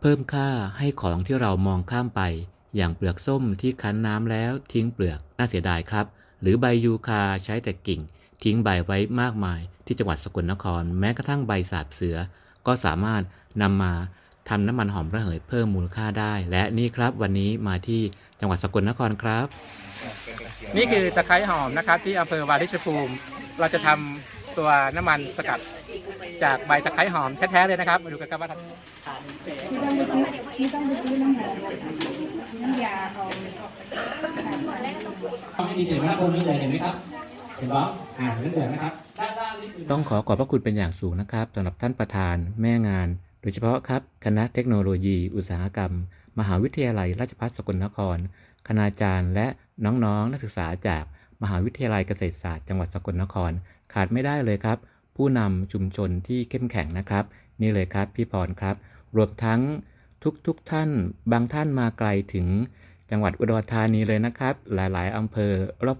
เพิ่มค่าให้ของที่เรามองข้ามไป อย่างเปลือกส้มที่คั้นน้ำแล้วทิ้งเปลือกน่าเสียดายครับ หรือใบยูคาใช้แต่กิ่ง ทิ้งใบไว้มากมายที่จังหวัดสกลนคร แม้กระทั่งใบสาบเสือ ก็สามารถนำมาทำน้ำมันหอมระเหยเพิ่มมูลค่าได้ และนี่ครับวันนี้มาที่จังหวัดสกลนครครับ นี่คือตะไคร้หอมนะครับที่อำเภอวาริชภูมิ เราจะทำตัวน้ำมันสกัด จากใบตะไคร้หอมแท้ๆเลยนะครับ มาดูกันครับว่าทำไม่ต้องไปซื้อไม่ต้องไปซื้อน้ำหอมน้ำยาเอาไม่มีเสียงนะคนนี้เลยเห็นไหมครับ เห็นป่ะอ่าเรื่องเดือดนะครับต้องขอขอบพระคุณเป็นอย่างสูงนะครับสำหรับท่านประธานแม่งาน โดยเฉพาะครับ คณะเทคโนโลยี อุตสาหกรรม มหาวิทยาลัยราชภัฏสกลนคร คณาจารย์และน้องๆนักศึกษาจากมหาวิทยาลัยเกษตรศาสตร์จังหวัดสกลนคร ขาดไม่ได้เลยครับ ผู้นำชุมชนที่เข้มแข็งนะครับ นี่เลยครับพี่พรครับ รวมทั้งทุกๆทท่าน บางท่านมาไกลถึงจังหวัดอุดรธานีเลยนะครับ หลายๆอำเภอ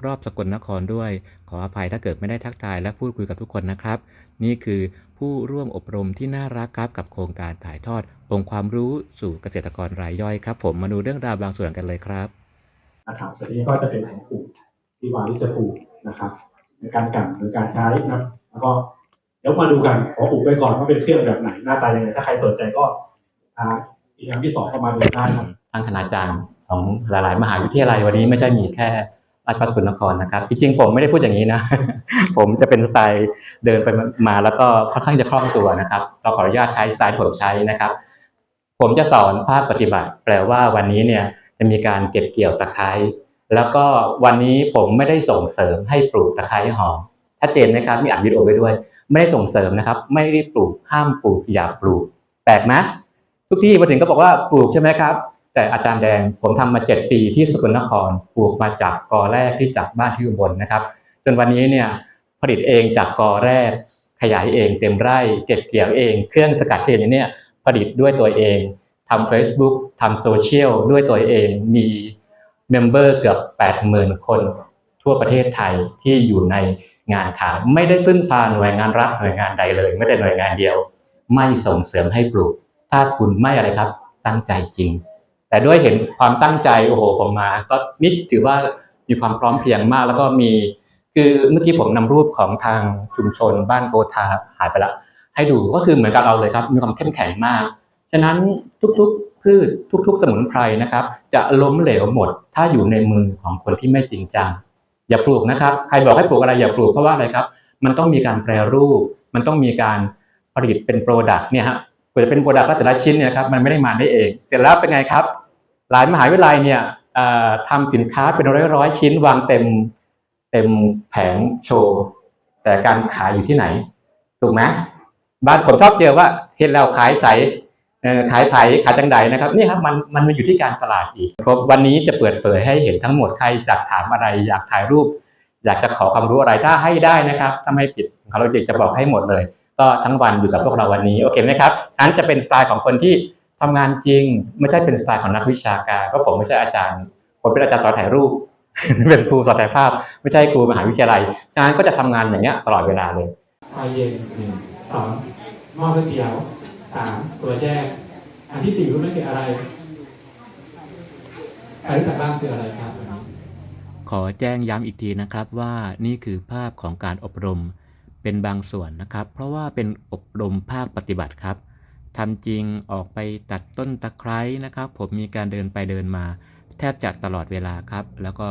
รอบๆ สกลนครด้วย ขออภัยถ้าเกิดไม่ได้ทักทายและพูดคุยกับทุกคนนะครับ นี่คือผู้ร่วมอบรมที่น่ารักครับกับโครงการถ่ายทอด องค์ความรู้สู่เกษตรกรรายย่อยครับ ผมมาดูเรื่องราวบางส่วนกันเลยครับนะครับตัวนี้ก็จะเป็นของกลุ่มที่วางที่จะปลูกนะครับ ในการกลั่นหรือการใช้นะครับแล้วก็ ดี๋ยวมาดูกันขอปลูกไว้ก่อนว่าเป็นเครื่องแบบไหนหน้าตายังไงถ้าใครสนใจก็อ่าอีกครั้งที่สองก็มาดูได้ครับทางคณาจารย์ของหลาย ๆ มหาวิทยาลัยวันนี้ไม่ใช่มีแค่ราชภัฏสกลนครนะครับจริงๆผมไม่ได้พูดอย่างนี้นะ ผมจะเป็นสไตล์เดินไปมาแล้วก็ค่อนข้างจะคล่องตัวนะครับเราขออนุญาตใช้สไตล์ผมใช้นะครับ ผมจะสอนภาคปฏิบัติ แปลว่าวันนี้เนี่ยจะมีการเก็บเกี่ยวตะไคร้แล้วก็วันนี้ผมไม่ได้ส่งเสริมให้ปลูกตะไคร้หอมชัดเจนนะครับมีอัดวิดีโอไว้ด้วย ไม่ได้ส่งเสริมนะครับ ไม่ได้ปลูกห้ามปลูกอย่าปลูกแปลกไหมทุกที่มาถึงก็บอกว่าปลูกใช่ไหมครับ แต่อาจารย์แดงผมทำมาเจ็ดปีที่สกลนครปลูกมาจากกอแรกที่จากบ้านที่อุบลนะครับ จนวันนี้เนี่ยผลิตเองจากกอแรก ขยายเองเต็มไร่เก็บเกี่ยวเอง เครื่องสกัดเองเนี่ยผลิตด้วยตัวเองทำ Facebook ทำโซเชียลด้วยตัวเองมีเมมเบอร์เกือบ 80,000 คนทั่วประเทศไทยที่อยู่ใน งานขายไม่ได้พึ่งพาหน่วยงานรัฐหน่วยงานใดเลยไม่ได้หน่วยงานเดียว ไม่ส่งเสริมให้ปลูก ถ้าคุณไม่อะไรครับ ตั้งใจจริง แต่ด้วยเห็นความตั้งใจโอ้โหผมมา ก็นี่ถือว่ามีความพร้อมเพียงมาก แล้วก็มี คือเมื่อกี้ผมนำรูปของทางชุมชน บ้านโกธาหายไปละให้ดูก็คือเหมือนกับเราเลยครับ มีความเข้มแข็งมาก ฉะนั้นทุกๆพืชทุก ๆ สมุนไพรนะครับ จะล้มเหลวหมด ถ้าอยู่ในมือของคนที่ไม่จริงจัง อย่าปลูกนะครับ ใครบอกให้ปลูกอะไรอย่าปลูกเพราะว่าอะไรครับ มันต้องมีการแปรรูป มันต้องมีการผลิตเป็นโปรดักต์เนี่ยฮะกว่าจะเป็นโปรดักต์แต่ละชิ้นเนี่ยครับมันไม่ได้มาได้เอง เสร็จแล้วเป็นไงครับ หลายมหาวิทยาลัยเนี่ยทำสินค้าเป็นร้อยๆชิ้นวางเต็มเต็มแผงโชว์ แต่การขายอยู่ที่ไหน ถูกไหมบ้านผมชอบเจอว่าเห็นแล้วขายใส ขายไผ่ขายจังใดนะครับนี่ครับมันมันมาอยู่ที่การตลาดอีกเพราะวันนี้จะเปิดเผยให้เห็นทั้งหมดใครอยากถามอะไร อยากถ่ายรูป อยากจะขอความรู้อะไรถ้าให้ได้นะครับถ้าไม่ผิดเขาเราจะบอกให้หมดเลย ก็ทั้งวันอยู่กับพวกเราวันนี้โอเคไหมครับอันจะเป็นสไตล์ของคนที่ทำงานจริง ไม่ใช่เป็นสไตล์ของนักวิชาการเพราะผมไม่ใช่อาจารย์ผมเป็นอาจารย์สอนถ่ายรูปเป็นครูสอนถ่ายภาพ ไม่ใช่ครูมหาวิทยาลัยฉะนั้นก็จะทำงานอย่างเงี้ยตลอดเวลาเลยชาเย็นหนึ่งสองหม้อก๋วยเตี๋ยว สามตัวแยก อันที่สี่รู้ไหมคืออะไรใครรู้จักบ้างคืออะไรครับ ขอแจ้งย้ำอีกทีนะครับว่านี่คือภาพของการอบรมเป็นบางส่วนนะครับ เพราะว่าเป็นอบรมภาคปฏิบัติครับทำจริงออกไปตัดต้นตะไคร้นะครับ ผมมีการเดินไปเดินมา แทบจะตลอดเวลาครับ แล้วก็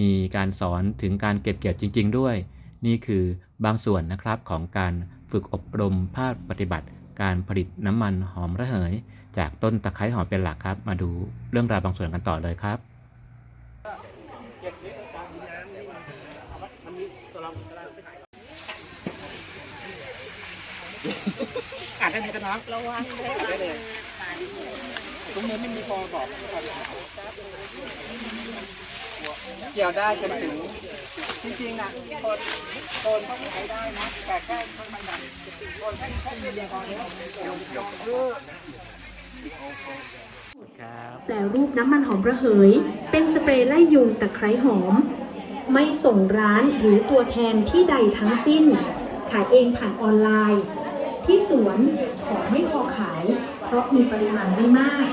มีการสอนถึงการเก็บเกี่ยวจริง ๆ ด้วย นี่คือบางส่วนนะครับของการฝึกอบรมภาคปฏิบัติ การผลิตน้ำมันหอมระเหย จากต้นตะไคร้หอมเป็นหลักครับ มาดูเรื่องราวบางส่วนกันต่อเลยครับอ่านได้ไหมครับน้องระวังได้เลยตรงนี้ไม่มีพอบอก เกี่ยวได้จนถึงจริงๆนะคนคนเขาใช้ได้นะแต่แค่ข้างในนั้นโคนแค่แค่เดียวพอแล้วแปลรูปน้ำมันหอมระเหย เป็นสเปรย์ไล่ยุงตะไคร้หอม ไม่ส่งร้านหรือตัวแทนที่ใดทั้งสิ้น ขายเองผ่านออนไลน์ ที่สวนของไม่พอขาย เพราะมีปริมาณไม่มาก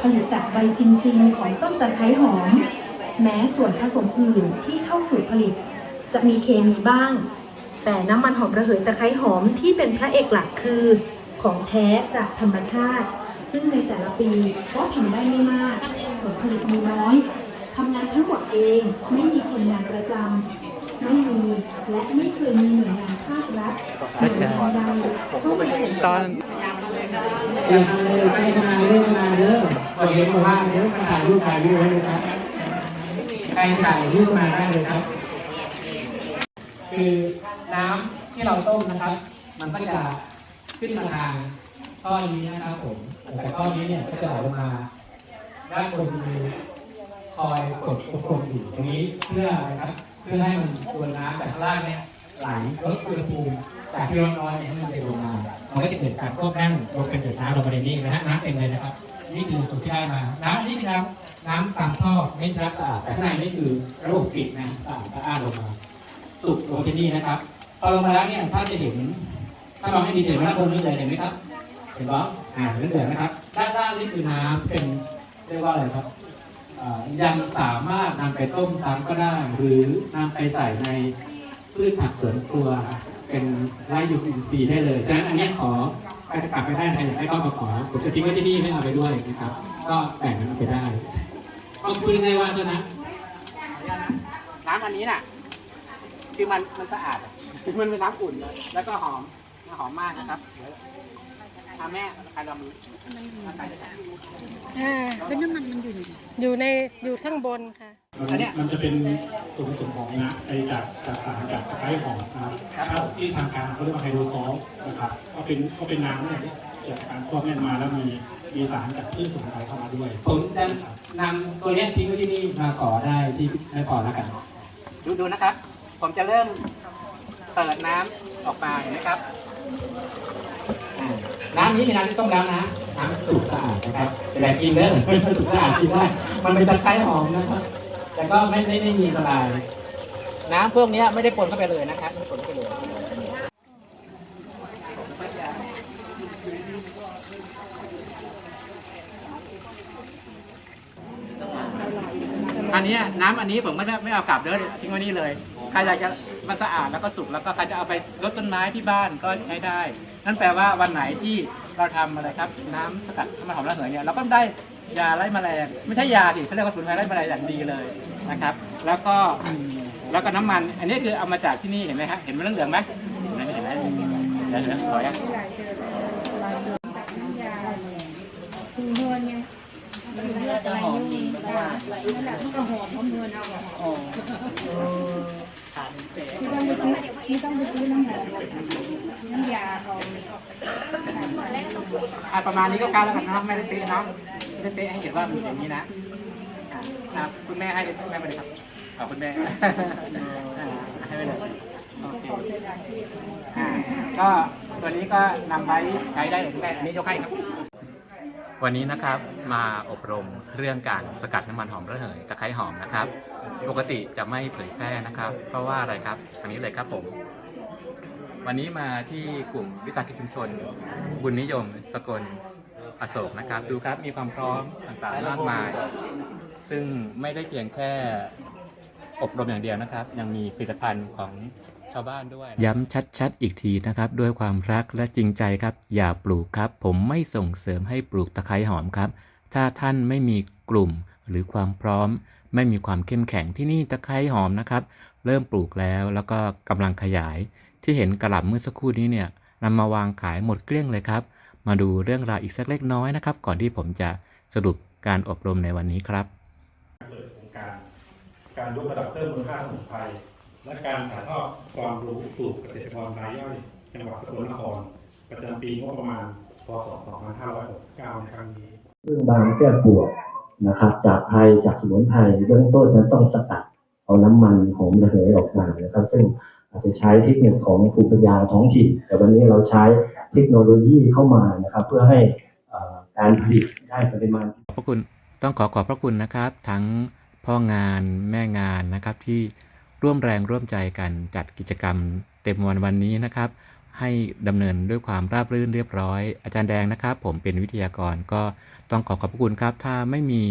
ผลิตจากใบจริง ๆ ของต้นตะไคร้หอม แม้ส่วนผสมอื่นที่เข้าสู่ผลิต จะมีเคมีบ้าง แต่น้ำมันหอมระเหยตะไคร้หอมที่เป็นพระเอกหลักคือ ของแท้จากธรรมชาติ ซึ่งในแต่ละปีก็ทำได้ไม่มาก ผลผลิตมีน้อยทำงานทั้งหมดเองไม่มีคนงานประจำไม่มีและไม่เคยมีหน่วยงานภาครัฐหน่วยงานใดเข้ามาสนับสนุนตอนเดินมาเลยใกล้กันมาเรื่องกันมาเด้อพอเห็นบอกว่าเดี๋ยวถ่ายรูปถ่ายรูปไว้เลยครับใค รถ่ายรูปมาได้เลยครับ คือน้ำที่เราต้มนะครับ มันก็จะขึ้นมาทางก้อนนี้นะครับผมแต่ก้อนนี้เนี่ยก็จะไหลลงมาด้านบนมีคอยกดควบคุมอยู่ตรงนี้เพื่ออะไรครับ เพื่อให้มันตัวน้ำจากข้างล่างเนี่ยไหลลดอุณหภูมิจากที่ร้อนๆเนี่ยให้มันเย็นลงมามันก็จะเกิดการควบแน่นลงเป็นหยดน้ำลงมาในนี้นะฮะน้ำเต็มเลยนะครับ นี่คือตัวที่ได้มา น้ำอันนี้คือน้ำน้ำตามท่อไม่ใช่น้ำสะอาดแต่ข้างในนี่คือระบบปิดนะสะอาดสะอ้านลงมา สุกลงที่นี่นะครับพอลงมาแล้วเนี่ยถ้าจะเห็น ถ้ามองให้ดีเห็นว่าบนนี้เลยเห็นไหมครับ เห็นปะอ่าเห็นเห็นไหมครับ ด้านล่างนี่คือน้ำเป็นเรียกว่าอะไรครับยังสามารถนำไปต้มซ้ำก็ได้ หรือนำไปใส่ในพืชผักสวนครัวเป็นไร่ยูอินทรีย์ได้เลยฉะนั้นอันนี้ขอ ใครจะกลับไปได้ใครอยากได้ก็มาขอผมจะทิ้งไว้ที่นี่ไม่เอาไปด้วยนะครับ ก็แบ่งกันเอาไปได้ก็คุยง่ายว่าเท่านั้นน้ำอันนี้น่ะ คือมันมันสะอาดอะคือมันเป็นน้ำอุ่นเลยแล้วก็หอมหอมมากนะครับเดี๋ยวอาแม่ใครลองดูอ่าเป็นน้ำมันมันอยู่ในอยู่ในอยู่ข้างบนค่ะ อันเนี้ยมันจะเป็นส่วนผสมของนะไอจากจากสารจากตะไคร้หอมนะครับถ้าที่ทางการเขาเรียกว่าไฮโดรซอลนะครับก็เป็นก็เป็นน้ำเนี่ยที่จากการฟอกแน่นมาแล้วมีมีสารจากพืชสมุนไพรเข้ามาด้วย ผมจะนำตัวเนี้ยทิ้งไว้ที่นี่มาขอได้ที่ไม่ขอแล้วกันดูดูนะครับ ผมจะเริ่มเปิดน้ำออกมาเห็นไหมครับน้ำนี้คือน้ำที่ต้มแล้วนะน้ำสุกสะอาดนะครับแต่กินเด้อไม่สุกสะอาดกินได้มันเป็นตะไคร้หอมนะครับ แต่ก็ไม่ไม่ได้มีสลาย น้ำพวกนี้ไม่ได้ปนเข้าไปเลยนะครับไม่ได้ปนเข้าไปเลยอันนี้น้ำอันนี้ผมไม่ได้ไม่เอากลับเด้อทิ้งไว้นี่เลยใครอยากจะมันสะอาดแล้วก็สุกแล้วก็ใครจะเอาไปรดต้นไม้ที่บ้านก็ใช้ได้ นั่นแปลว่าวันไหนที่เราทำอะไรครับ น้ำสกัดน้ำมันหอมระเหยเนี่ยเราก็ได้ ยาไล่แมลงไม่ใช่ยาสิเขาเรียกว่าสมุนไพรไล่แมลงอย่างดีเลยนะครับ แล้วก็แล้วก็น้ำมัน อันนี้คือเอามาจากที่นี่เห็นไหมฮะเห็นมันเหลืองๆไหมเห็นไหมเห็นไหมเดี๋ยวเดี๋ยวขอยังคือนวลไงเลือดอะไรยุ่งนั่นแหละมันก็หอมหอมนวลเอาที่ต้องไปซื้อ ที่ต้องไปซื้อน้ำหอมน้ำยาเอาอะประมาณนี้ก็กล้าแล้วกันนะครับไม่ได้เป๊ะนะไม่ได้เป๊ะให้เห็นว่ามันอย่างนี้นะอะครับคุณแม่ให้แม่ไปเลยครับขอบคุณแม่อ่าให้ไปเลยโอเคอ่าก็ตัวนี้ก็นำไว้ใช้ได้เลยคุณแม่อันนี้ยกให้ครับวันนี้นะครับมาอบรมเรื่องการสกัดน้ำมันหอมระเหยตะไคร้หอมนะครับ ปกติจะไม่เผยแพร่นะครับ เพราะว่าอะไรครับอันนี้เลยครับผม วันนี้มาที่กลุ่มวิสาหกิจชุมชน บุญนิยมสกลอโศกนะครับ ดูครับมีความพร้อมต่างๆมากมาย ซึ่งไม่ได้เพียงแค่อบรมอย่างเดียวนะครับ ยังมีผลิตภัณฑ์ของชาวบ้านด้วย ย้ำชัดๆ อีกทีนะครับ ด้วยความรักและจริงใจครับ อย่าปลูกครับ ผมไม่ส่งเสริมให้ปลูกตะไคร้หอมครับ ถ้าท่านไม่มีกลุ่มหรือความพร้อม ไม่มีความเข้มแข็งที่นี่ตะไคร้หอมนะครับ เริ่มปลูกแล้วแล้วก็กำลังขยาย ที่เห็นกระหล่ำเมื่อสักครู่นี้เนี่ยนำมาวางขายหมดเกลี้ยงเลยครับ มาดูเรื่องราวอีกสักเล็กน้อยนะครับ ก่อนที่ผมจะสรุปการอบรมในวันนี้ครับเปิดโครงการ การยกระดับเพิ่มมูลค่าสมุนไพรและการถ่ายทอดความรู้สู่เกษตรกรรายย่อยจังหวัดสกลนครประจำปีงบประมาณพศ2569ในครั้งนี้ซึ่งบางแก้ปวด นะครับจากไพรจากสมุนไพรเบื้องต้นนั้นต้องสกัดเอาน้ำมันหอมระเหยออกมานะครับ ซึ่งอาจจะใช้เทคนิคของภูมิปัญญาท้องถิ่น แต่วันนี้เราใช้เทคโนโลยีเข้ามานะครับ เพื่อให้การผลิตได้ปริมาณขอบพระคุณต้องขอขอบพระคุณนะครับ ทั้งพ่องานแม่งานนะครับที่ร่วมแรงร่วมใจกันจัดกิจกรรมเต็มวันวันนี้นะครับ ให้ดำเนินด้วยความราบรื่นเรียบร้อย อาจารย์แดงนะครับ ผมเป็นวิทยากรก็ต้องขอขอบพระคุณครับ ถ้าไม่มี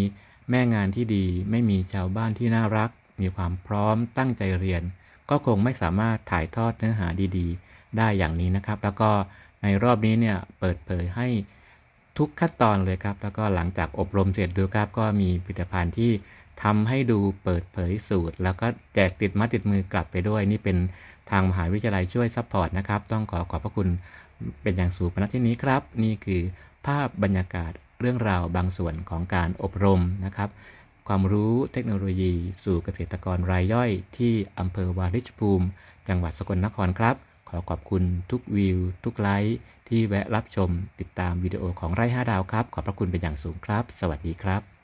แม่งานที่ดี ไม่มีชาวบ้านที่น่ารัก มีความพร้อมตั้งใจเรียน ก็คงไม่สามารถถ่ายทอดเนื้อหาดีๆ ได้อย่างนี้นะครับ แล้วก็ในรอบนี้เนี่ยเปิดเผยให้ทุกขั้นตอนเลยครับ แล้วก็หลังจากอบรมเสร็จดูครับก็มีผลิตภัณฑ์ที่ ทำให้ดูเปิดเผยสูตร แล้วก็แจกติดไมาติดมือกลับไปด้วย นี่เป็นทางมหาวิทยาลัยช่วยซัพพอร์ตนะครับ ต้องขอขอบพระคุณเป็นอย่างสูงณที่นี้ครับ นี่คือภาพบรรยากาศเรื่องราวบางส่วนของการอบรมนะครับ ความรู้เทคโนโลยีสู่เกษตรกรรายย่อย ที่อำเภอวาริชภูมิ จังหวัดสกลนครครับ ขอขอบคุณทุกวิว ทุกไลค์ที่แวะรับชมติดตามวิดีโอของไร่ห้าดาวครับ ขอบพระคุณเป็นอย่างสูงครับ สวัสดีครับ